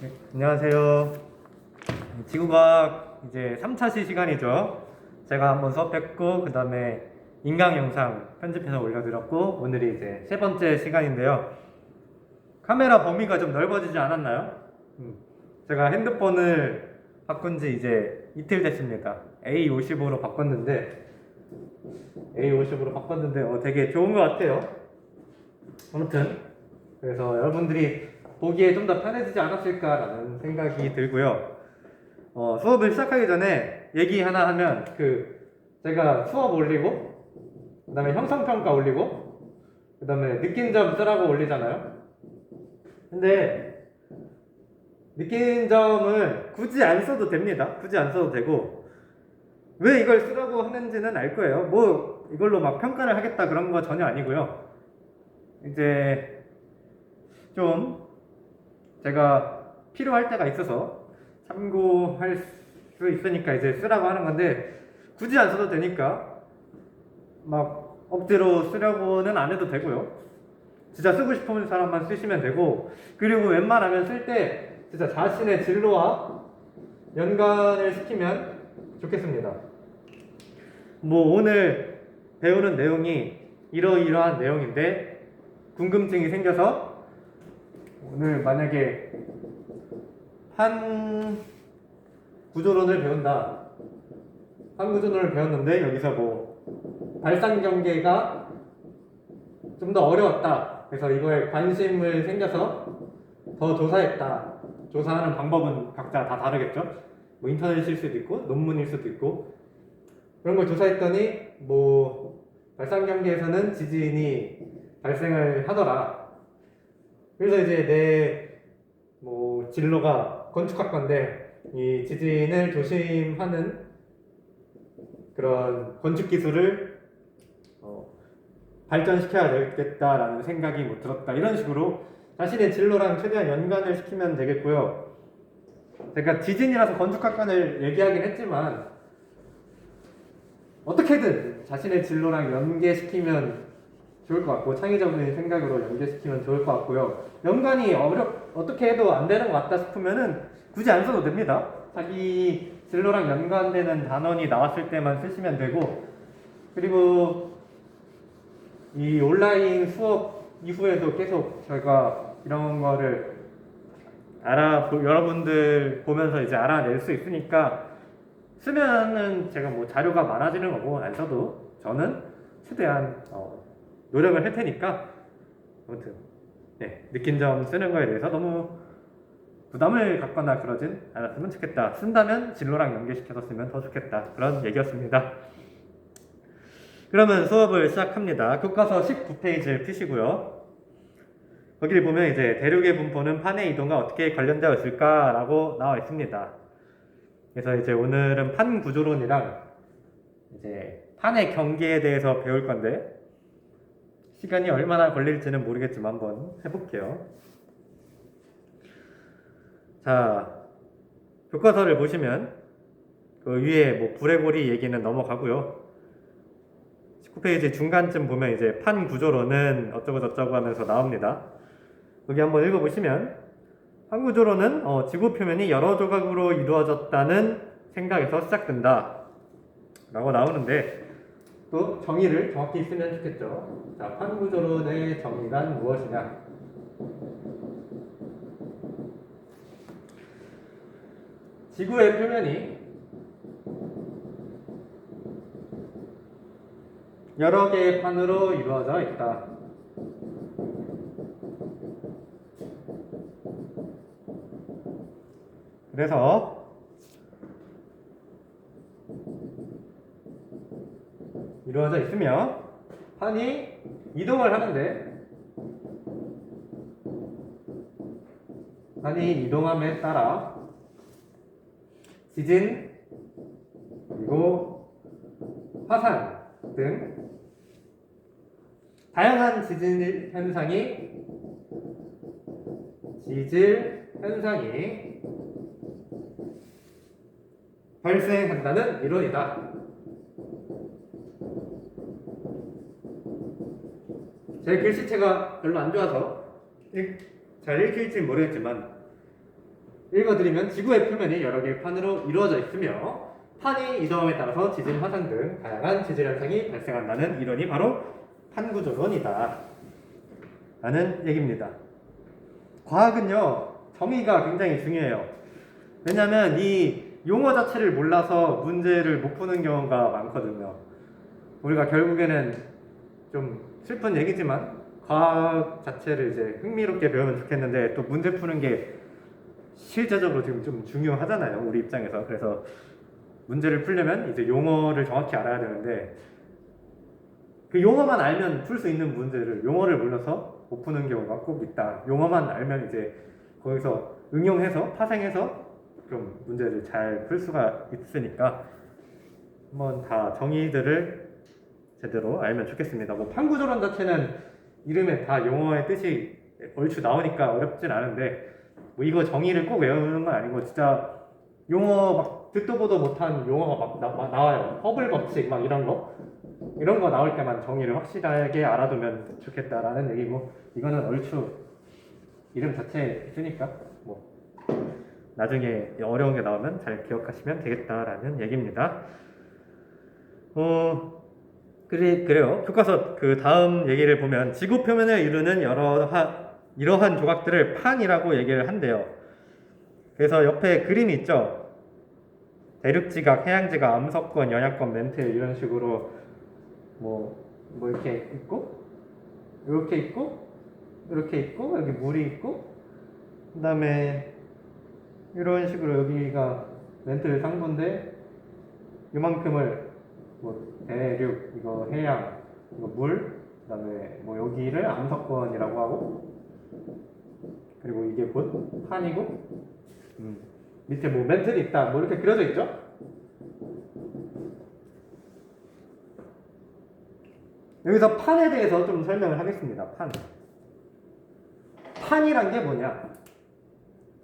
네, 안녕하세요. 지구과학 이제 3차 시 시간이죠. 제가 한번 수업했고 그 다음에 인강 영상 편집해서 올려드렸고 오늘이 이제 세 번째 시간인데요. 카메라 범위가 좀 넓어지지 않았나요? 음, 제가 핸드폰을 바꾼 지 이제 이틀 됐습니다. A50으로 바꿨는데 A50으로 바꿨는데 어, 되게 좋은 것 같아요. 아무튼 그래서 여러분들이 보기에 좀 더 편해지지 않았을까라는 생각이 들고요. 어, 수업을 시작하기 전에 얘기 하나 하면 그 제가 수업 올리고 그다음에 형성평가 올리고 그다음에 느낀 점 쓰라고 올리잖아요. 근데 느낀 점은 굳이 안 써도 됩니다. 굳이 안 써도 되고 왜 이걸 쓰라고 하는지는 알 거예요. 뭐 이걸로 막 평가를 하겠다 그런 거 전혀 아니고요. 이제 좀 제가 필요할 때가 있어서 참고할 수 있으니까 이제 쓰라고 하는 건데 굳이 안 써도 되니까 막 억지로 쓰려고는 안 해도 되고요. 진짜 쓰고 싶은 사람만 쓰시면 되고 그리고 웬만하면 쓸 때 진짜 자신의 진로와 연관을 시키면 좋겠습니다. 뭐 오늘 배우는 내용이 이러이러한 내용인데 궁금증이 생겨서 오늘 만약에 한 구조론을 배운다. 한 구조론을 배웠는데 여기서 뭐 발상 경계가 좀 더 어려웠다. 그래서 이거에 관심을 생겨서 더 조사했다. 조사하는 방법은 각자 다 다르겠죠. 뭐 인터넷일 수도 있고 논문일 수도 있고 그런 걸 조사했더니 뭐 발상 경계에서는 지진이 발생을 하더라. 그래서 이제 내 뭐 진로가 건축학과인데 이 지진을 조심하는 그런 건축 기술을 어, 발전시켜야 되겠다라는 생각이 뭐 들었다 이런 식으로 자신의 진로랑 최대한 연관을 시키면 되겠고요. 제가 지진이라서 건축학과를 얘기하긴 했지만 어떻게든 자신의 진로랑 연계시키면 좋을 것 같고 창의적인 생각으로 연계시키면 좋을 것 같고요. 연관이 어렵 어떻게 해도 안 되는 것 같다 싶으면은 굳이 안 써도 됩니다. 자기 진로랑 연관되는 단원이 나왔을 때만 쓰시면 되고 그리고 이 온라인 수업 이후에도 계속 저희가 이런 거를 알아 여러분들 보면서 이제 알아낼 수 있으니까 쓰면은 제가 뭐 자료가 많아지는 거고 안 써도 저는 최대한 어, 노력을 할 테니까 아무튼 네, 느낀 점 쓰는 거에 대해서 너무 부담을 갖거나 그러진 않았으면 좋겠다. 쓴다면 진로랑 연계시켜서 쓰면 더 좋겠다. 그런 얘기였습니다. 그러면 수업을 시작합니다. 교과서 19페이지를 펴시고요. 거기를 보면 이제 대륙의 분포는 판의 이동과 어떻게 관련되어 있을까라고 나와 있습니다. 그래서 이제 오늘은 판 구조론이랑 이제 판의 경계에 대해서 배울 건데 시간이 얼마나 걸릴지는 모르겠지만 한번 해볼게요. 자, 교과서를 보시면 그 위에 뭐 불의고리 얘기는 넘어가고요. 19페이지 중간쯤 보면 이제 판 구조론은 어쩌고 저쩌고 하면서 나옵니다. 여기 한번 읽어보시면 판 구조론은 어, 지구 표면이 여러 조각으로 이루어졌다는 생각에서 시작된다. 라고 나오는데 또 정의를 정확히 쓰면 좋겠죠. 자, 판구조론의 정의란 무엇이냐? 지구의 표면이 여러 개의 판으로 이루어져 있다. 그래서 이루어져 있으며 판이 이동을 하는데 판이 이동함에 따라 지진 그리고 화산 등 다양한 지진 현상이 지질 현상이 발생한다는 이론이다. 제 글씨체가 별로 안 좋아서 읽- 잘 읽힐지 모르겠지만 읽어드리면 지구의 표면이 여러 개의 판으로 이루어져 있으며 판이 이동함에 따라서 지진, 화산 등 다양한 지질 현상이 발생한다는 이론이 바로 판구조론이다. 라는 얘기입니다. 과학은요, 정의가 굉장히 중요해요. 왜냐하면 이 용어 자체를 몰라서 문제를 못 푸는 경우가 많거든요. 우리가 결국에는 좀 슬픈 얘기지만 과학 자체를 이제 흥미롭게 배우면 좋겠는데 또 문제 푸는 게 실제적으로 지금 좀 중요하잖아요. 우리 입장에서. 그래서 문제를 풀려면 이제 용어를 정확히 알아야 되는데 그 용어만 알면 풀 수 있는 문제를 용어를 몰라서 못 푸는 경우가 꼭 있다. 용어만 알면 이제 거기서 응용해서 파생해서 좀 문제를 잘 풀 수가 있으니까 한번 다 정의들을 제대로 알면 좋겠습니다. 뭐 판구조론 자체는 이름에 다 용어의 뜻이 얼추 나오니까 어렵진 않은데 뭐 이거 정의를 꼭 외우는 건 아니고 진짜 용어 막 듣도 보도 못한 용어가 막, 나, 막 나와요. 허블 법칙 막 이런 거 이런 거 나올 때만 정의를 확실하게 알아두면 좋겠다라는 얘기고 이거는 얼추 이름 자체에 있으니까 뭐 나중에 어려운 게 나오면 잘 기억하시면 되겠다라는 얘기입니다. 어 그래 그래요. 교과서 그 다음 얘기를 보면 지구 표면을 이루는 여러 하, 이러한 조각들을 판이라고 얘기를 한대요. 그래서 옆에 그림이 있죠. 대륙지각, 해양지각, 암석권, 연약권, 멘틀 이런 식으로 뭐, 뭐 이렇게 있고 이렇게 있고 이렇게 있고 여기 물이 있고 그다음에 이런 식으로 여기가 멘틀 상부인데 이만큼을 뭐 대륙 이거 해양 이거 물 그다음에 뭐 여기를 암석권이라고 하고 그리고 이게 곧 판이고 음, 밑에 뭐 멘틀이 있다 뭐 이렇게 그려져 있죠? 여기서 판에 대해서 좀 설명을 하겠습니다 판. 판이란 게 뭐냐?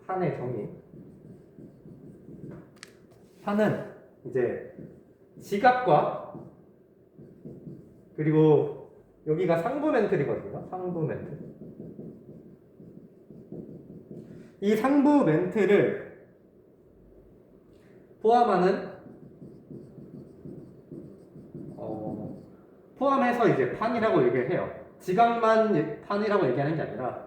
판의 정의. 판은 이제 지각과 그리고 여기가 상부 멘틀이거든요. 상부 멘틀. 이 상부 멘틀을 포함하는 어, 포함해서 이제 판이라고 얘기를 해요. 지각만 예- 판이라고 얘기하는 게 아니라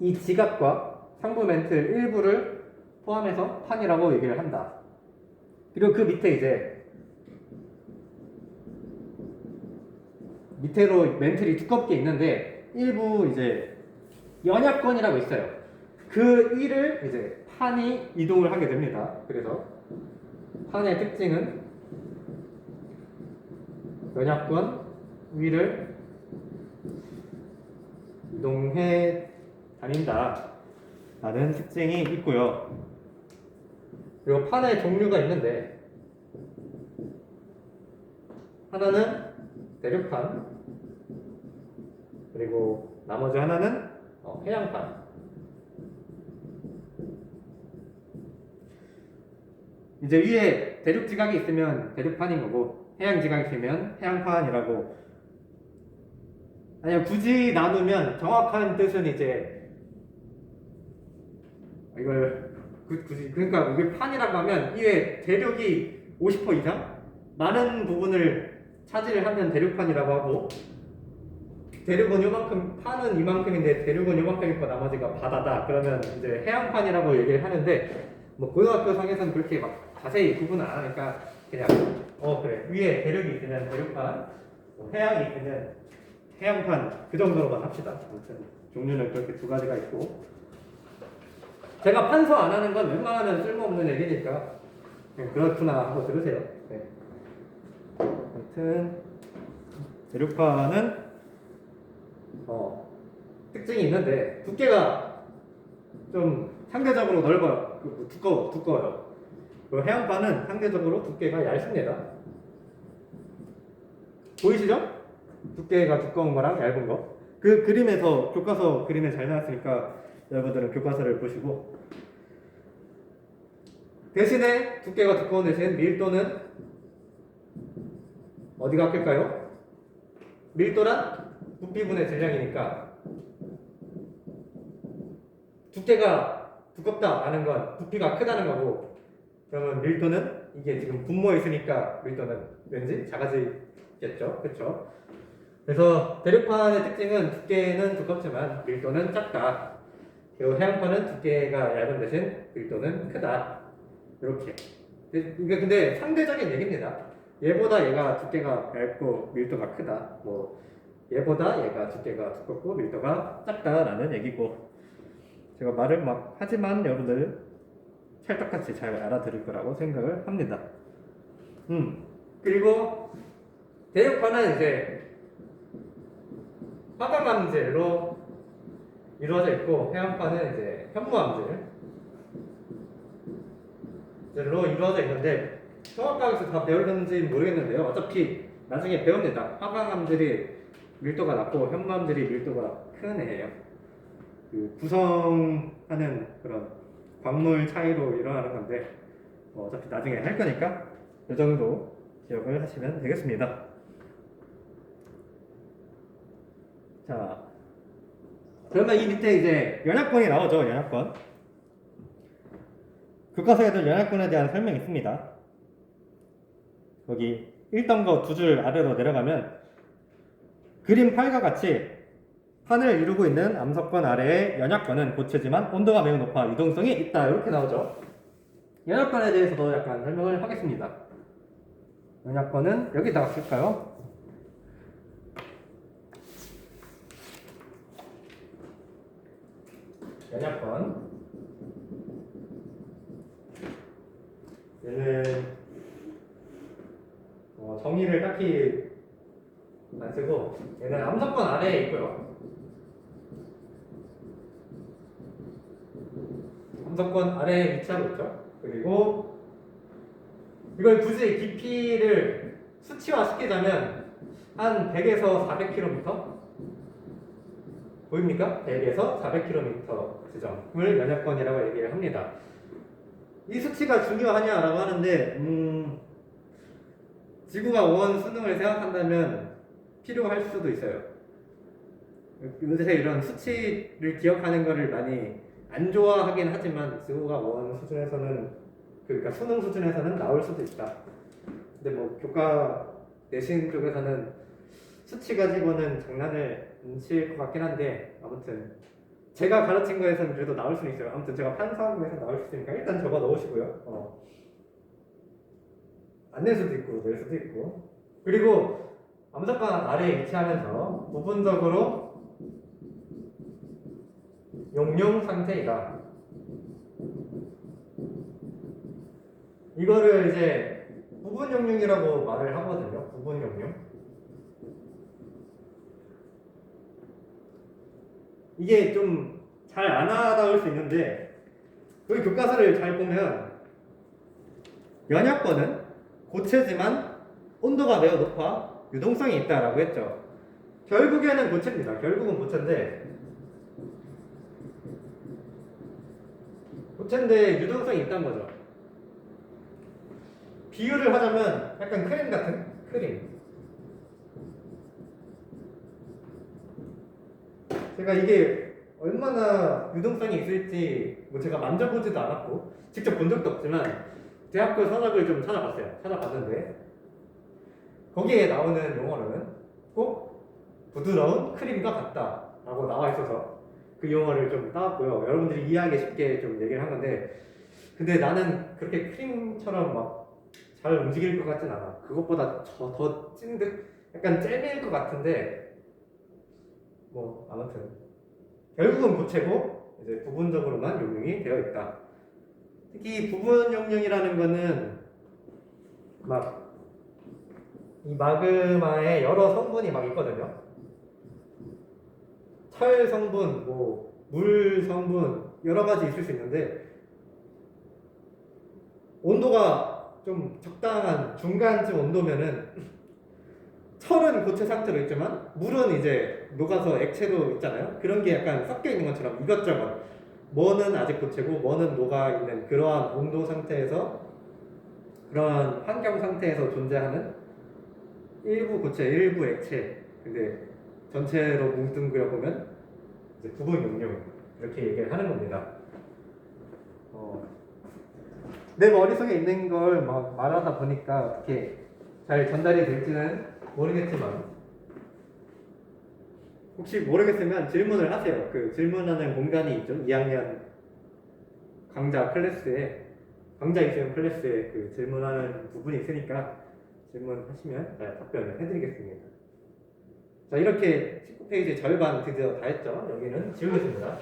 이 지각과 상부 멘틀 일부를 포함해서 판이라고 얘기를 한다. 그리고 그 밑에 이제 밑으로 멘틀이 두껍게 있는데 일부 이제 연약권이라고 있어요. 그 위를 이제 판이 이동을 하게 됩니다. 그래서 판의 특징은 연약권 위를 이동해 다닌다. 라는 특징이 있고요. 그리고 판의 종류가 있는데 하나는 대륙판 그리고 나머지 하나는 어, 해양판. 이제 위에 대륙 지각이 있으면 대륙판인 거고 해양 지각이 있으면 해양판이라고. 아니면 굳이 나누면 정확한 뜻은 이제 이걸 그- 굳이 그러니까 이게 판이라고 하면 이외 대륙이 50% 이상? 많은 부분을 차지를 하면 대륙판이라고 하고 대륙은 요만큼 판은 이만큼인데 대륙은 요만큼 있고 나머지가 바다다. 그러면 이제 해양판이라고 얘기를 하는데 뭐 고등학교 상에서는 그렇게 막 자세히 구분을 안 하니까 그냥 어 그래. 위에 대륙이 있으면 대륙판 뭐 해양이 있으면 해양판 그 정도로만 합시다. 아무튼 종류는 그렇게 두 가지가 있고 제가 판서 안 하는 건 웬만하면 쓸모없는 얘기니까 그냥 그렇구나 하고 들으세요. 네. 아무튼 대륙파는 어, 특징이 있는데 두께가 좀 상대적으로 넓어요. 그, 뭐 두꺼워, 두꺼워요. 그리고 해양파는 상대적으로 두께가 얇습니다. 보이시죠? 두께가 두꺼운 거랑 얇은 거. 그 그림에서 교과서 그림에 잘 나왔으니까 여러분들은 교과서를 보시고 대신에 두께가 두꺼운 대신 밀도는 어디가 클까요? 밀도란 부피분의 질량이니까 두께가 두껍다라는 건 부피가 크다는 거고 그러면 밀도는 이게 지금 분모에 있으니까 밀도는 왠지 작아지겠죠? 그렇죠 그래서 대륙판의 특징은 두께는 두껍지만 밀도는 작다 그리고 해안판은 두께가 얇은 대신 밀도는 크다. 이렇게. 이게 근데 상대적인 얘기입니다. 얘보다 얘가 두께가 얇고 밀도가 크다. 뭐 얘보다 얘가 두께가 두껍고 밀도가 작다라는 얘기고. 제가 말을 막 하지만 여러분들 찰떡같이 잘 알아들을 거라고 생각을 합니다. 음 그리고 대륙판은 이제 화강암질로 이루어져 있고 해안판은 이제 현무암질로 이루어져 있는데 성악과에서 다 배울는지 모르겠는데요. 어차피 나중에 배웁니다. 화강암질이 밀도가 낮고 현무암질이 밀도가 큰 애예요. 그 구성하는 그런 광물 차이로 일어나는 건데 뭐 어차피 나중에 할 거니까 이 정도 기억을 하시면 되겠습니다. 자, 그러면 이 밑에 이제 연약권이 나오죠, 연약권. 교과서에도 연약권에 대한 설명이 있습니다. 거기 1덩거 두 줄 아래로 내려가면 그림 8과 같이 판을 이루고 있는 암석권 아래의 연약권은 고체지만 온도가 매우 높아 유동성이 있다 이렇게 나오죠. 연약권에 대해서도 약간 설명을 하겠습니다. 연약권은 여기다가 쓸까요? 연약권 얘는 어, 정의를 딱히 안 쓰고 얘는 암석권 아래에 있고요. 암석권 아래에 위치하고 있죠. 그리고 이걸 굳이 깊이를 수치화 시키자면 한 100에서 400km 보입니까? 100에서 400km 지점을 연약권이라고 얘기를 합니다. 이 수치가 중요하냐라고 하는데 음, 지구가 원 수능을 생각한다면 필요할 수도 있어요. 요새 이런 수치를 기억하는 것을 많이 안 좋아하긴 하지만 지구가 원 수준에서는 그러니까 수능 수준에서는 나올 수도 있다. 근데 뭐 교과 내신 쪽에서는 수치 가지고는 장난을 안칠것 같긴 한데 아무튼 제가 가르친 거에서는 그래도 나올 수는 있어요. 아무튼 제가 판사학에서 나올 수 있으니까 일단 적어 넣으시고요. 어. 안 낼 수도 있고 낼 수도 있고 그리고 암석관 아래에 위치하면서 부분적으로 용융 상태이다. 이거를 이제 부분 용융이라고 말을 하거든요. 부분 용융. 이게 좀 잘안 와닿을 수 있는데 여기 교과서를 잘 보면 연약권은 고체지만 온도가 매우 높아 유동성이 있다라고 했죠. 결국에는 고체입니다. 결국은 고체인데 고체인데 유동성이 있다는 거죠. 비유를 하자면 약간 크림 같은 크림. 제가 이게 얼마나 유동성이 있을지 뭐 제가 만져보지도 않았고 직접 본 적도 없지만 대학교 서적을 좀 찾아봤어요. 찾아봤는데 거기에 나오는 용어로는 꼭 부드러운 크림과 같다라고 나와 있어서 그 용어를 좀 따왔고요. 여러분들이 이해하기 쉽게 좀 얘기를 한 건데 근데 나는 그렇게 크림처럼 막 잘 움직일 것 같진 않아. 그것보다 더, 더 찐득 약간 잼일 것 같은데 뭐 아무튼 결국은 고체고 이제 부분적으로만 용융이 되어 있다. 특히 부분 용융이라는 거는 막 이 마그마에 여러 성분이 막 있거든요. 철 성분, 뭐 물 성분 여러 가지 있을 수 있는데 온도가 좀 적당한 중간쯤 온도면은 철은 고체 상태로 있지만 물은 이제 녹아서 액체로 있잖아요. 그런 게 약간 섞여 있는 것처럼 이것저것 뭐는 아직 고체고 뭐는 녹아 있는 그러한 온도 상태에서 그러한 환경 상태에서 존재하는 일부 고체, 일부 액체. 근데 전체로 뭉뚱그려 보면 이제 부분 용융 이렇게 얘기를 하는 겁니다. 어, 내 머릿속에 있는 걸 막 말하다 보니까 어떻게 잘 전달이 될지는 모르겠지만 혹시 모르겠으면 질문을 하세요. 그 질문하는 공간이 있죠. 2학년 강좌 클래스에 강좌 있으면 클래스에 그 질문하는 부분이 있으니까 질문하시면 제가 답변을 해드리겠습니다. 자 이렇게 19페이지 절반 드디어 다 했죠. 여기는 지우겠습니다.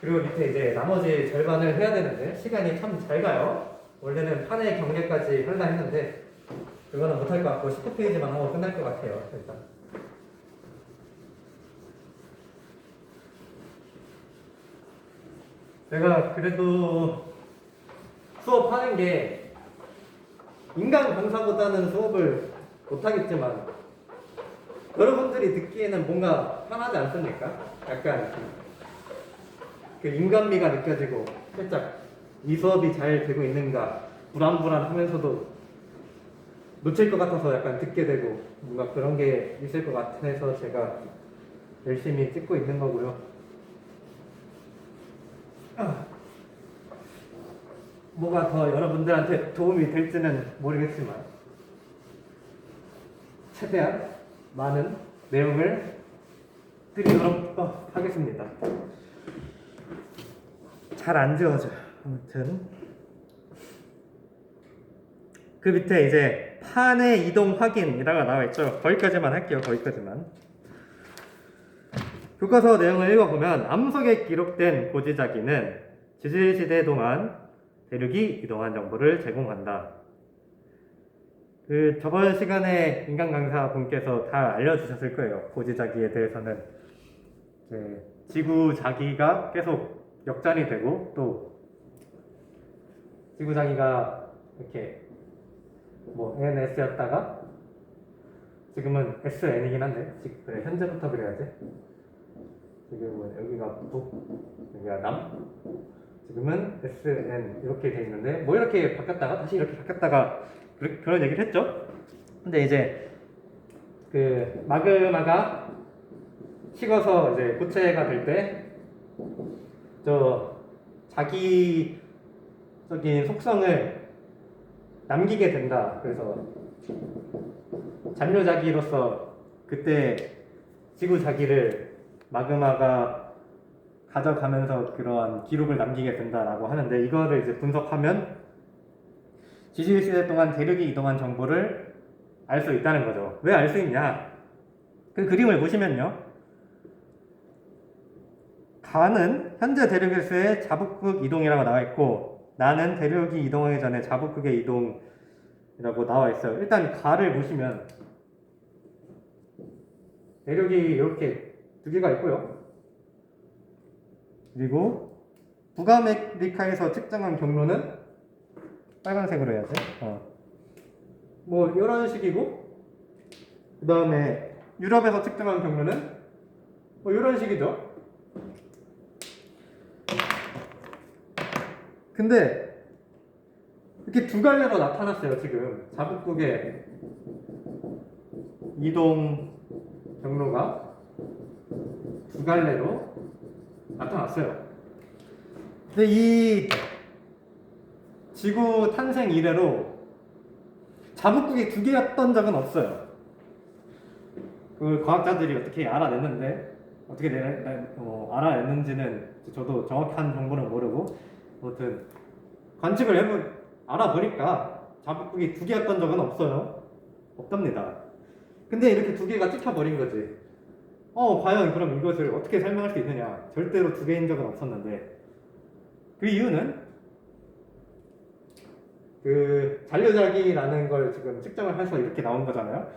그리고 밑에 이제 나머지 절반을 해야 되는데 시간이 참 잘 가요. 원래는 판의 경계까지 하려 했는데 그거는 못할 것 같고 19페이지만 하고 끝날 것 같아요. 일단. 내가 그래도 수업하는 게 인간 강사보다는 수업을 못하겠지만 여러분들이 듣기에는 뭔가 편하지 않습니까? 약간 그 인간미가 느껴지고 살짝 이 수업이 잘 되고 있는가 불안불안하면서도 놓칠 것 같아서 약간 듣게 되고 뭔가 그런 게 있을 것 같아서 제가 열심히 찍고 있는 거고요. 아, 뭐가 더 여러분들한테 도움이 될지는 모르겠지만 최대한 많은 내용을 드리도록 어, 하겠습니다. 잘 안 지워져. 아무튼 그 밑에 이제 판의 이동 확인이라고 나와 있죠. 거기까지만 할게요. 거기까지만. 교과서 내용을 읽어보면 암석에 기록된 고지자기는 지질시대 동안 대륙이 이동한 정보를 제공한다. 그 저번 시간에 인간 강사 분께서 다 알려주셨을 거예요. 고지자기에 대해서는 이제 지구 자기가 계속 역전이 되고 또 지구 자기가 이렇게 뭐 NS였다가 지금은 SN이긴 한데 지금 그래 현재부터 그래야지. 지금은 여기가 북, 여기가 남. 지금은 SN 이렇게 돼 있는데 뭐 이렇게 바뀌었다가 다시 이렇게 바뀌었다가 그런 그런 얘기를 했죠. 근데 이제 그 마그마가 식어서 이제 고체가 될 때 저 자기적인 속성을 남기게 된다. 그래서 잔류 자기로서 그때 지구 자기를 마그마가 가져가면서 그러한 기록을 남기게 된다라고 하는데 이거를 이제 분석하면 지질 시대 동안 대륙이 이동한 정보를 알 수 있다는 거죠. 왜 알 수 있냐? 그 그림을 보시면요. 가는 현재 대륙일수의 자북극 이동이라고 나와 있고 나는 대륙이 이동하기 전에 자북극의 이동이라고 나와 있어요. 일단 가를 보시면 대륙이 이렇게 두 개가 있고요. 그리고 북아메리카에서 측정한 경로는 빨간색으로 해야지. 어. 뭐 이런 식이고 그 다음에 유럽에서 측정한 경로는 뭐 이런 식이죠. 근데 이렇게 두 갈래로 나타났어요 지금 자북국의 이동 경로가 두 갈래로 나타났어요. 근데 이 지구 탄생 이래로 자북국이 두 개였던 적은 없어요. 그 과학자들이 어떻게 알아냈는데 어떻게 내, 내- 어, 알아냈는지는 저도 정확한 정보는 모르고 아무튼 관측을 해보 알아보니까 자북국이 두 개였던 적은 없어요. 없답니다. 근데 이렇게 두 개가 찍혀버린 거지. 어, 과연 그럼 이것을 어떻게 설명할 수 있느냐? 절대로 두 개인 적은 없었는데 그 이유는 그 잔류자기라는 걸 지금 측정을 해서 이렇게 나온 거잖아요.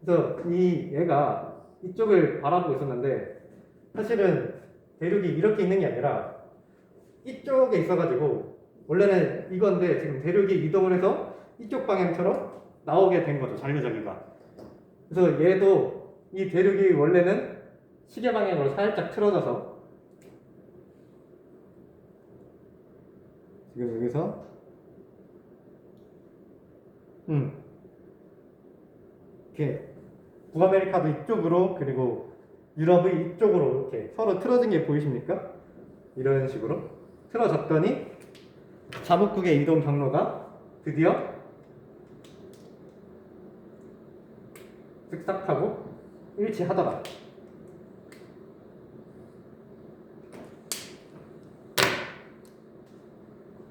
그래서 이 얘가 이쪽을 바라보고 있었는데 사실은 대륙이 이렇게 있는 게 아니라 이쪽에 있어가지고 원래는 이건데 지금 대륙이 이동을 해서 이쪽 방향처럼 나오게 된 거죠 잔류자기가. 그래서 얘도 이 대륙이 원래는 시계 방향으로 살짝 틀어져서 지금 여기서 음 이렇게 북아메리카도 이쪽으로 그리고 유럽의 이쪽으로 이렇게 서로 틀어진 게 보이십니까? 이런 식으로 틀어졌더니 자복국의 이동 경로가 드디어 쓱싹하고 일치하더라.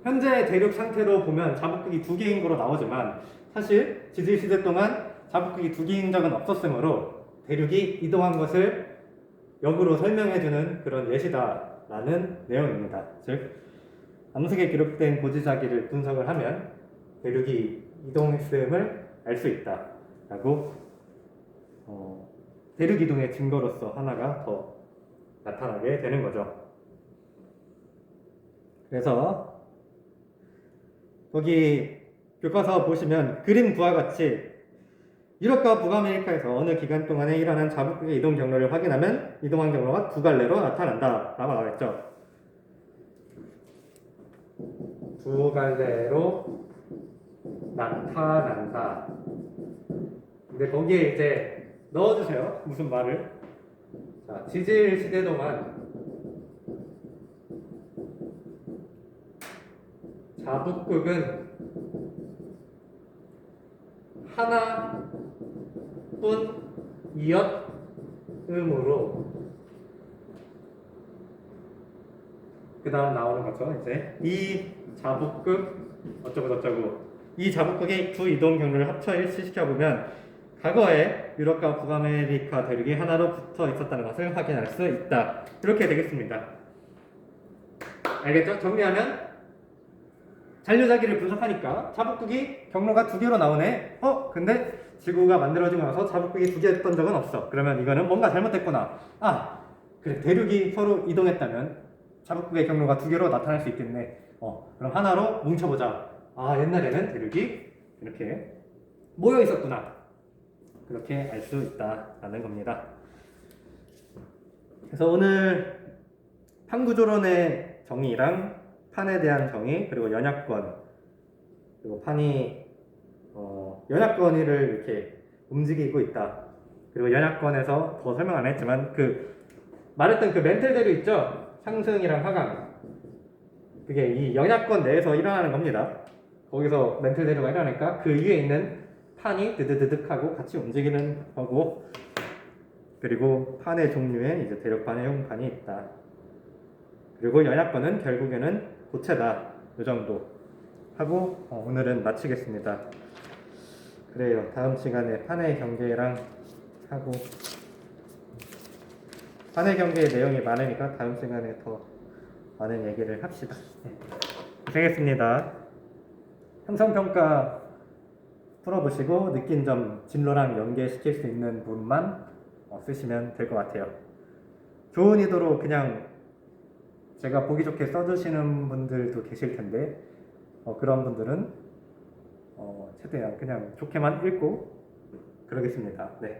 현재 대륙 상태로 보면 자복극이 두 개인 거로 나오지만 사실 지질 시대 동안 자복극이 두 개인 적은 없었으므로 대륙이 이동한 것을 역으로 설명해주는 그런 예시다 라는 내용입니다. 즉 암석에 기록된 고지자기를 분석을 하면 대륙이 이동했음을 알 수 있다 라고 어, 대륙 이동의 증거로서 하나가 더 나타나게 되는 거죠. 그래서 거기 교과서 보시면 그림 부와 같이 유럽과 북아메리카에서 어느 기간 동안에 일어난 자국의 이동 경로를 확인하면 이동한 경로가 두 갈래로 나타난다 라고 나와 있죠. 두 갈래로 나타난다. 근데 거기에 이제 넣어주세요. 무슨 말을? 자, 지질 시대 동안 자북극은 하나 뿐이었으므로 그 다음 나오는 거죠 이제 이 자북극 어쩌고 저쩌고 이 자북극의 두 이동 경로를 합쳐 일치시켜 보면 과거에 유럽과 북아메리카 대륙이 하나로 붙어 있었다는 것을 확인할 수 있다 이렇게 되겠습니다 알겠죠? 정리하면 잔류자기를 분석하니까 자북극이 경로가 두 개로 나오네. 어? 근데 지구가 만들어지고 나서 자북극이 두 개였던 적은 없어. 그러면 이거는 뭔가 잘못됐구나. 아, 그래 대륙이 서로 이동했다면 자북극의 경로가 두 개로 나타날 수 있겠네. 어, 그럼 하나로 뭉쳐보자. 아, 옛날에는 대륙이 이렇게 모여 있었구나. 그렇게 알 수 있다라는 겁니다. 그래서 오늘 판구조론의 정의랑 판에 대한 정의 그리고 연약권 그리고 판이 어, 연약권을 이렇게 움직이고 있다. 그리고 연약권에서 더 설명 안 했지만 그 말했던 그 멘틀 대류 있죠? 상승이랑 하강. 그게 이 연약권 내에서 일어나는 겁니다. 거기서 멘틀 대류가 일어나니까 그 위에 있는 판이 드드드득 하고 같이 움직이는 거고 그리고 판의 종류에 이제 대력판의 형판이 있다. 그리고 연약권은 결국에는 고체다. 이 정도 하고 어, 오늘은 마치겠습니다. 그래요. 다음 시간에 판의 경계랑 하고 판의 경계의 내용이 많으니까 다음 시간에 더 많은 얘기를 합시다. 네. 고생했습니다. 형성평가 풀어보시고 느낀 점 진로랑 연계시킬 수 있는 부분만 어, 쓰시면 될 것 같아요. 좋은 의도로 그냥 제가 보기 좋게 써주시는 분들도 계실 텐데 어, 그런 분들은 어, 최대한 그냥 좋게만 읽고 그러겠습니다. 네.